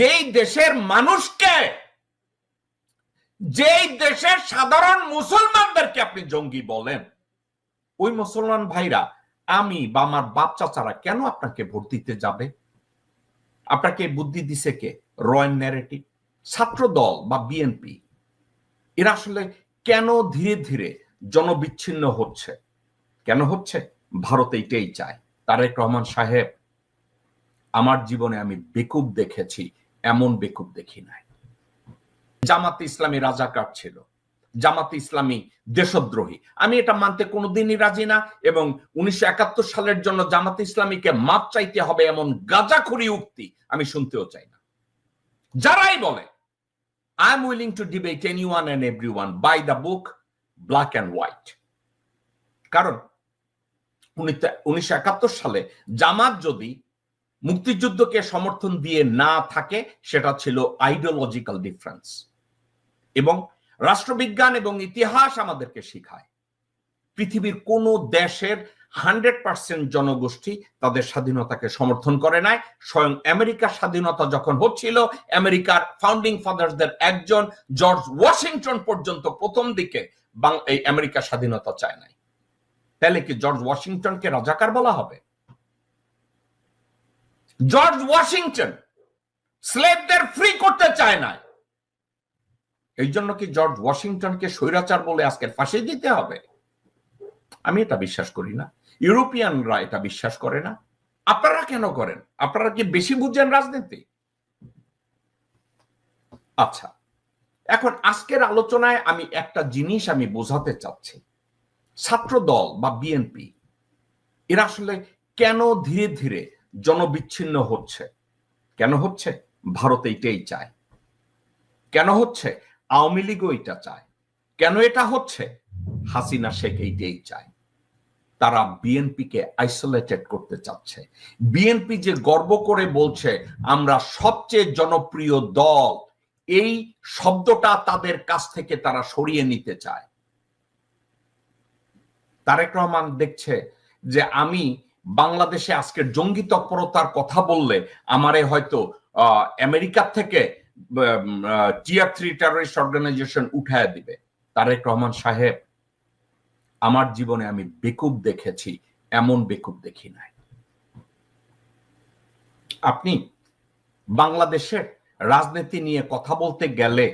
যেই দেশের মানুষকে, যেই দেশের সাধারণ মুসলমানদেরকে আপনি জঙ্গি বলেন, ওই মুসলমান ভাইরা, আমি বা আমার বাপ চাচারা কেন আপনাকে ভোট দিতে যাবে? আপনাকে বুদ্ধি দিছে কে? রয়্যাল ন্যারেটিভ ছাত্র দল বা বিএনপি এরা আসলে কেন ধীরে ধীরে জনবিচ্ছিন্ন হচ্ছে? কেন হচ্ছে? ভারত এইটাই চায়। তারেক রহমান সাহেব, আমার জীবনে আমি বেকুব দেখেছি এমন বেকুব দেখি নাই। জামাতে ইসলামী রাজাকার ছিল। জামাতে ইসলামী দেশদ্রোহী। আমি এটা মানতে কোনোদিনই রাজি না এবং উনিশশো একাত্তর সালের জন্য জামাতে ইসলামীকে মাপ চাইতে হবে এমন গাজাখুরি উক্তি আমি শুনতেও চাই না। যারাই বলে I am willing to debate anyone and everyone by the book black and white কারণ উনিশশো একাত্তর সালে জামাত যদি মুক্তিযুদ্ধকে সমর্থন দিয়ে না থাকে, সেটা ছিল আইডিওলজিক্যাল ডিফারেন্স এবং রাষ্ট্রবিজ্ঞান এবং ইতিহাস আমাদেরকে শিখায়। পৃথিবীর কোন দেশের হান্ড্রেড পার্সেন্ট জনগোষ্ঠী তাদের স্বাধীনতাকে সমর্থন করে নাই। স্বয়ং আমেরিকার স্বাধীনতা যখন হচ্ছিল, আমেরিকার ফাউন্ডিং ফাদারদের একজন জর্জ ওয়াশিংটন পর্যন্ত প্রথম দিকে এই আমেরিকার স্বাধীনতা চায় নাই। তাহলে কি জর্জ ওয়াশিংটনকে রাজাকার বলা হবে? জর্জ ওয়াশিংটন স্লেভদের ফ্রি করতে চায় না এই জন্য কি জর্জ ওয়াশিংটনকে স্বৈরাচার বলে আজকে ফাঁসি দিতে হবে? আমি এটা বিশ্বাস করি না। ইউরোপিয়ানরা এটা বিশ্বাস করে না। আপনারা কেন করেন? আপনারা কি বেশি বুঝছেন রাজনীতি? আচ্ছা এখন আজকের আলোচনায় আমি একটা জিনিস আমি বোঝাতে চাচ্ছি। ছাত্র দল বা বিএনপি, এরা আসলে কেন ধীরে ধীরে জনবিচ্ছিন্ন হচ্ছে। কেন হচ্ছে? ভারত এইটাই চায়। কেন হচ্ছে? আওয়ামী লীগও এটা চায়। কেন এটা হচ্ছে? হাসিনা শেখ এইটাই চায়। তারা বিএনপিকে আইসোলেটেড করতে চাচ্ছে। বিএনপি যে গর্ব করে বলছে, আমরা সবচেয়ে জনপ্রিয় দল, এই শব্দটা তাদের কাছ থেকে তারা সরিয়ে নিতে চায়। তারেক রহমান দেখছে যে আমি বাংলাদেশে আজকের জঙ্গি তৎপরতার কথা বললে আমারে হয়তো আমেরিকার থেকে টিয়ার থ্রি টেরোরিস্ট অর্গানাইজেশন উঠায় দিবে। তারেক রহমান সাহেব, আমার জীবনে আমি বেকুব দেখেছি, এমন বেকুব দেখি নাই। আপনি বাংলাদেশের রাজনীতি নিয়ে কথা বলতে গেলে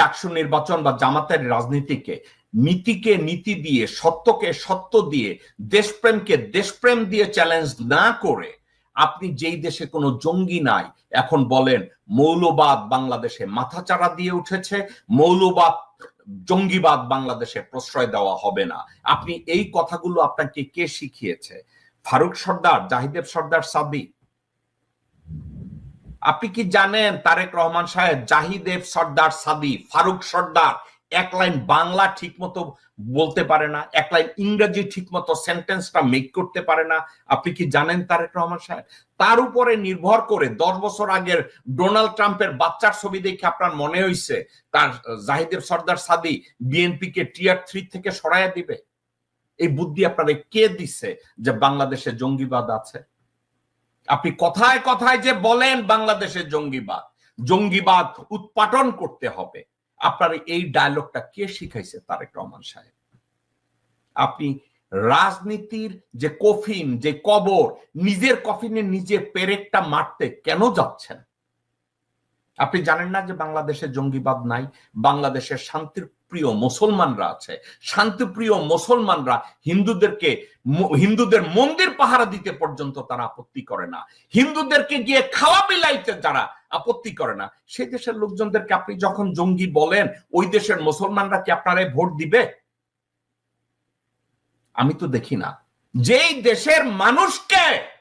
ডাকসু নির্বাচন বা জামাতের রাজনীতিকে, নীতিকে নীতি দিয়ে, সত্যকে সত্য দিয়ে, দেশপ্রেমকে দেশপ্রেম দিয়ে চ্যালেঞ্জ না করে আপনি যেই দেশে কোনো জঙ্গি নাই, এখন বলেন মৌলবাদ বাংলাদেশে মাথাচাড়া দিয়ে উঠেছে, মৌলবাদ, জঙ্গিবাদ বাংলাদেশে প্রশ্রয় দেওয়া হবে না। আপনি এই কথাগুলো আপনাকে কে শিখিয়েছে? ফারুক সর্দার, জাহিদেব সর্দার সাদি আপনি কি জানেন তারেক রহমান সাহেব জাহিদেব সর্দার সাদি, ফারুক সর্দার, এক লাইন বাংলা ঠিক মতো বলতে পারে না, এক লাইন ইংরেজি ঠিক মতো সেন্টেন্সটা মেক করতে পারে না, আপনি কি জানেন তারেক রহমান সাহেব? তার উপরে নির্ভর করে দশ বছর আগের ডোনাল্ড ট্রাম্পের বাচ্চার ছবি দেখে আপনার মনে হয়েছে তার জাহিদের সর্দার সাদি বিএনপি কে টিয়ার থ্রি থেকে সরাইয়া দিবে? এই বুদ্ধি আপনারা কে দিচ্ছে যে বাংলাদেশে জঙ্গিবাদ আছে? আপনি কথায় কথায় যে বলেন, বাংলাদেশে জঙ্গিবাদ। জঙ্গিবাদ উৎপাটন করতে হবে। আপনার এই ডায়লগটা কে শিখাইছে? তারেক রহমান সাহেব। আপনি রাজনীতির যে কফিন, যে কবর, নিজের কফিনে নিজে পেরেকটা মারতে কেন যাচ্ছেন? আপনি জানেন না যে বাংলাদেশে জঙ্গিবাদ নাই? বাংলাদেশের শান্তির প্রিয় মুসলমানরা আছে। শান্তিপ্রিয় মুসলমানরা হিন্দুদেরকে হিন্দুদের মন্দির পাহারা দিতে পর্যন্ত তারা আপত্তি করে না। হিন্দুদেরকে গিয়ে খাওয়া বিলাইতে যারা আপত্তি করে না। সেই দেশের লোকজনদেরকে আপনি যখন জঙ্গি বলেন, ওই দেশের মুসলমানরা কি আপনারা ভোট দিবে? আমি তো দেখি না। যেই দেশের মানুষকে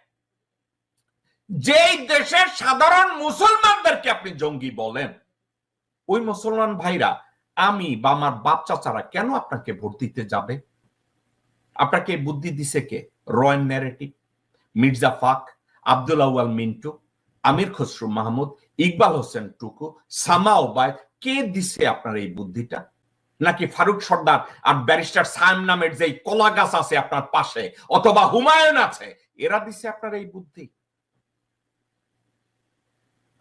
যেই দেশের সাধারণ মুসলমানদেরকে আপনি জঙ্গি বলেন, ওই মুসলমান ভাইরা, আমি বা আমার বাপ চাচারা কেন আপনাকে ভোট দিতে যাবে? আপনাকে বুদ্ধি দিছে কে? রয়্যাল ন্যারেটিভ, মির্জা ফাক আব্দুল আউয়াল মিন্টু, আমির খসরু মাহমুদ, ইকবাল হোসেন টুকু, সামা ওবায়দ কে দিছে আপনার এই বুদ্ধিটা? নাকি ফারুক সর্দার আর ব্যারিস্টার সায়েম নামের যে কলা গাছ আছে আপনার পাশে, অথবা হুমায়ুন আছে, এরা দিছে আপনার এই বুদ্ধি?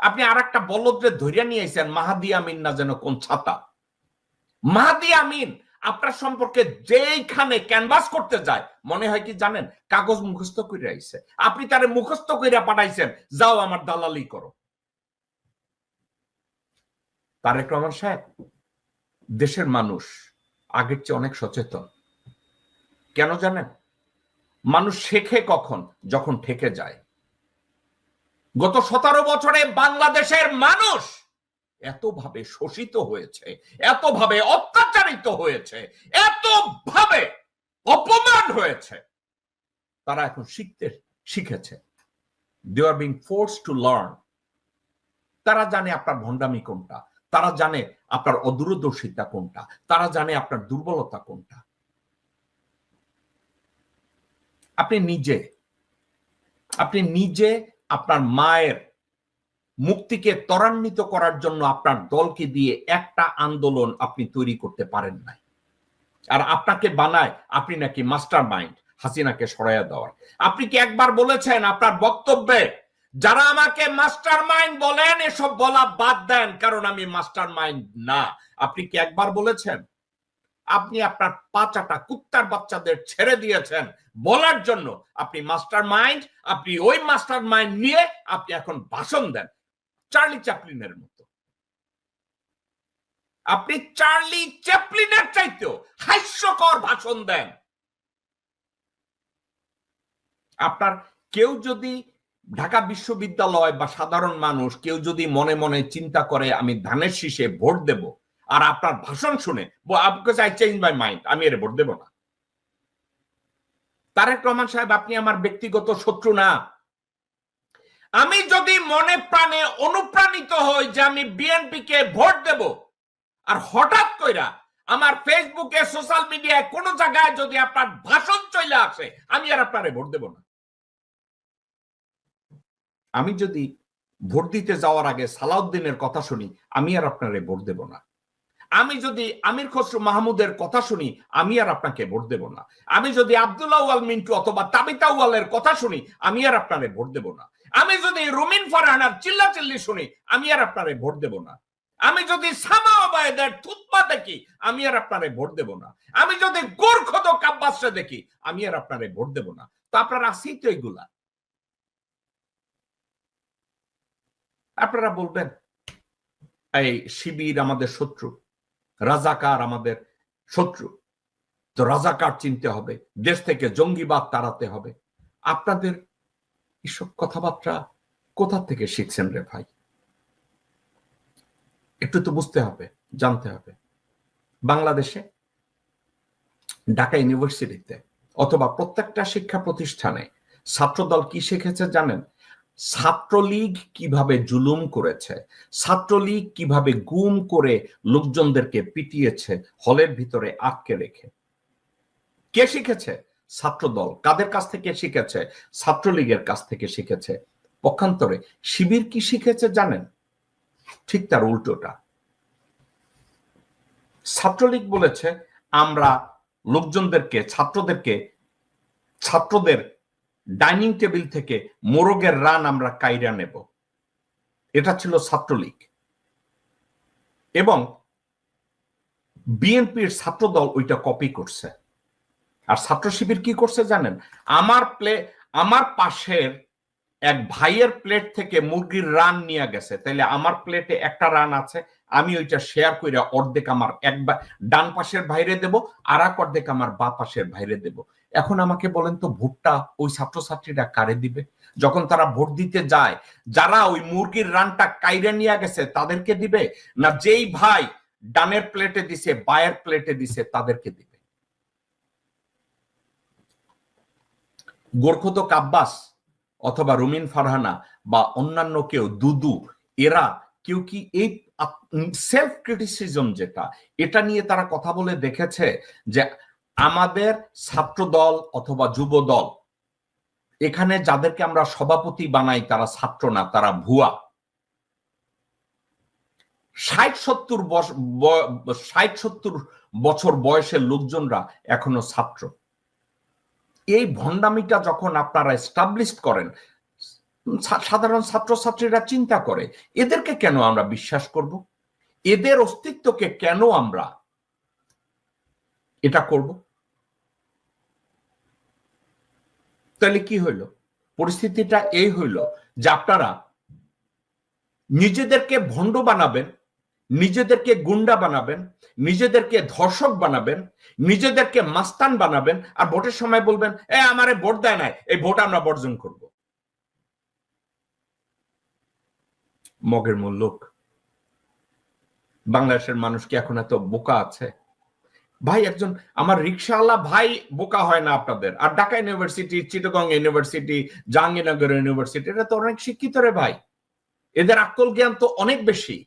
আপনি আর একটা বলদরে ধরিয়া নিয়ে এসেছেন মাহাদি আমিন না যেন কোন ছাতা। মাহাদি আমিন, আপনার সম্পর্কে যেইখানে ক্যানভাস করতে যায়, মনে হয় কি জানেন? কাগজ মুখস্থ করে আইছে। আপনি তারে মুখস্থ কইরা পাঠাইছেন, যাও আমার দালালি করো। তারেক রহমান সাহেব, দেশের মানুষ আগের চেয়ে অনেক সচেতন। কেন জানেন? মানুষ শেখে কখন? যখন ঠেকে যায়। গত সতেরো বছরে বাংলাদেশের মানুষ এতভাবে শোষিত হয়েছে, এতভাবে অত্যাচারিত হয়েছে, এতভাবে অপমান হয়েছে। তারা এখন শিখতে শিখেছে। They are being forced to learn তারা জানে আপনার ভণ্ডামি কোনটা। তারা জানে আপনার অদূরদর্শিতা কোনটা। তারা জানে আপনার দুর্বলতা কোনটা। আপনি নিজে আপনি নিজে আপনার মায়ের মুক্তিকে ত্বরান্বিত করার জন্য আপনার দলকে দিয়ে একটা আন্দোলন আপনি তৈরি করতে পারেন নাই। আর আপনাকে বানায়, আপনি নাকি মাস্টার মাইন্ড হাসিনাকে সরাইয়া দেওয়ার। আপনি কি একবার বলেছেন আপনার বক্তব্যে, যারা আমাকে মাস্টার মাইন্ড বলেন, এসব বলা বাদ দেন, কারণ আমি মাস্টার মাইন্ড না। আপনি কি একবার বলেছেন? আপনি আপনার পাচাটা কুত্তার বাচ্চাদের ছেড়ে দিয়েছেন বলার জন্য। আপনি মাস্টার মাইন্ড আপনি ওই মাস্টার মাইন্ড নিয়ে আপনি এখন ভাষণ দেন চার্লি চ্যাপলিনের মতো। আপনি চার্লি চ্যাপলিনের চাইতেও হাস্যকর ভাষণ দেন। আপনার কেউ যদি ঢাকা বিশ্ববিদ্যালয় বা সাধারণ মানুষ কেউ যদি মনে মনে চিন্তা করে, আমি ধানের শীষে ভোট দেব আর আপনার ভাষণ শুনে চেঞ্জ আমি এর ভোট দেব না। তারেক রহমান সাহেব, আপনি আমার ব্যক্তিগত শত্রু না। আমি যদি মনে প্রাণে অনুপ্রাণিত হই যে আমি বিএনপি কে ভোট দেব, আর হঠাৎ কইরা আমার ফেসবুকে সোশ্যাল মিডিয়ায় কোন জায়গায় যদি আপনার ভাষণ চলে আসে, আমি আর আপনারে ভোট দেব না। আমি যদি ভোট দিতে যাওয়ার আগে সালাউদ্দিনের কথা শুনি, আমি আর আপনারে ভোট দেব না। আমি যদি আমির খসরু মাহমুদের কথা শুনি, আমি আর আপনাকে ভোট দেব না। আমি যদি আবদুল্লাহ ওয়াল মিন্টু অথবা তাবিতা ওয়ালের কথা শুনি, আমি আর আপনারে ভোট দেব না। আমি যদি রুমিন ফারহানার চিল্লা চিল্লি শুনি, আমি আর আপনারে ভোট দেব না। আমি যদি সামা ওবায়দের থুতপা দেখি, আমি আর আপনারে ভোট দেব না। আমি যদি গোর্খদ কাব্বাসে দেখি, আমি আর আপনারে ভোট দেব না। তো আপনারা আসেই তো এগুলা। আপনারা বলবেন, এই শিবির আমাদের শত্রু। রাজাকার আমাদের শত্রু। তো রাজাকার চিনতে হবে, দেশ থেকে জঙ্গিবাদ তাড়াতে হবে। আপনাদের এসব কথাবার্তা কোথা থেকে শিখছেন রে ভাই? একটু তো বুঝতে হবে, জানতে হবে। বাংলাদেশে, ঢাকা ইউনিভার্সিটিতে অথবা প্রত্যেকটা শিক্ষা প্রতিষ্ঠানে ছাত্রদল কি শিখেছে জানেন? ছাত্রলীগ কীভাবে জুলুম করেছে, ছাত্রলীগ কীভাবে গুম করে লোকজনদেরকে পিটিয়েছে, হলের ভিতরে আটকে রেখে। কে শিখেছে? ছাত্রদল। কাদের কাছ থেকে শিখেছে? ছাত্রলীগের কাছ থেকে শিখেছে। পক্ষান্তরে শিবির কি শিখেছে জানেন? ঠিক তার উল্টোটা। ছাত্রলীগ বলেছে, আমরা লোকজনদেরকে, ছাত্রদেরকে, ছাত্রদের ডাইনিং টেবিল থেকে মোরগের রান আমরা কাইরা নেব। এটা ছিল ছাত্রলীগ। এবং বিএনপির ছাত্রদল ওইটা কপি করছে। আর ছাত্র শিবির কি করছে জানেন? আমার প্লে, আমার পাশের এক ভাইয়ের প্লেট থেকে মুরগির রান নিয়ে গেছে। তাইলে আমার প্লেটে একটা রান আছে আমি ওইটা শেয়ার করে অর্ধেক আমার এক ডান পাশের বাইরে দেব, আর এক অর্ধেক আমার বা পাশের বাইরে দেব। এখন আমাকে বলেন তো, ভোটটা ওই ছাত্রছাত্রীরা কারে দিবে? যখন তারা ভোট দিতে যায়, যারা ওই মুরগির রানটা কাইরে নিয়ে গেছে, তাদেরকে দিবে? না যেই ভাই ডানের প্লেটে দিছে, বায়ের প্লেটে দিছে, তাদেরকে দিবে? গোর্খত কাব্বাস অথবা রুমিন ফারহানা বা অন্যান্য কেউ, দুদু, এরা কেউ কি এই সেলফ ক্রিটিসিজম যেটা, এটা নিয়ে তারা কথা বলে দেখেছে যে আমাদের ছাত্র দল অথবা যুব দল এখানে যাদেরকে আমরা সভাপতি বানাই তারা ছাত্র না, তারা ভুয়া। ষাট সত্তর ষাট সত্তর বছর বয়সের লোকজনরা এখনও ছাত্র। এই ভণ্ডামিটা যখন আপনারা এস্টাবলিশ করেন সাধারণ ছাত্রছাত্রীরা চিন্তা করে, এদেরকে কেন আমরা বিশ্বাস করব? এদের অস্তিত্বকে কেন আমরা এটা করব? তাহলে কি হইল? পরিস্থিতিটা এই হইল যে আপনারা নিজেদেরকে ভণ্ড বানাবেন, নিজেদেরকে গুন্ডা বানাবেন, নিজেদেরকে ধর্ষক বানাবেন, নিজেদেরকে মাস্তান বানাবেন, আর ভোটের সময় বলবেন, এ, আমারে ভোট দেয় নাই, এই ভোট আমরা বর্জন করব। মগের মূল লোক। বাংলাদেশের মানুষ কি এখন এত বোকা আছে? ভাই, একজন আমার রিক্সাওয়ালা ভাই বোকা হয় না আপনাদের। আর Dhaka university, Chittagong university, Jahangirnagar university এটা তো অনেক শিক্ষিত রে ভাই। এদের আকল জ্ঞান তো অনেক বেশি।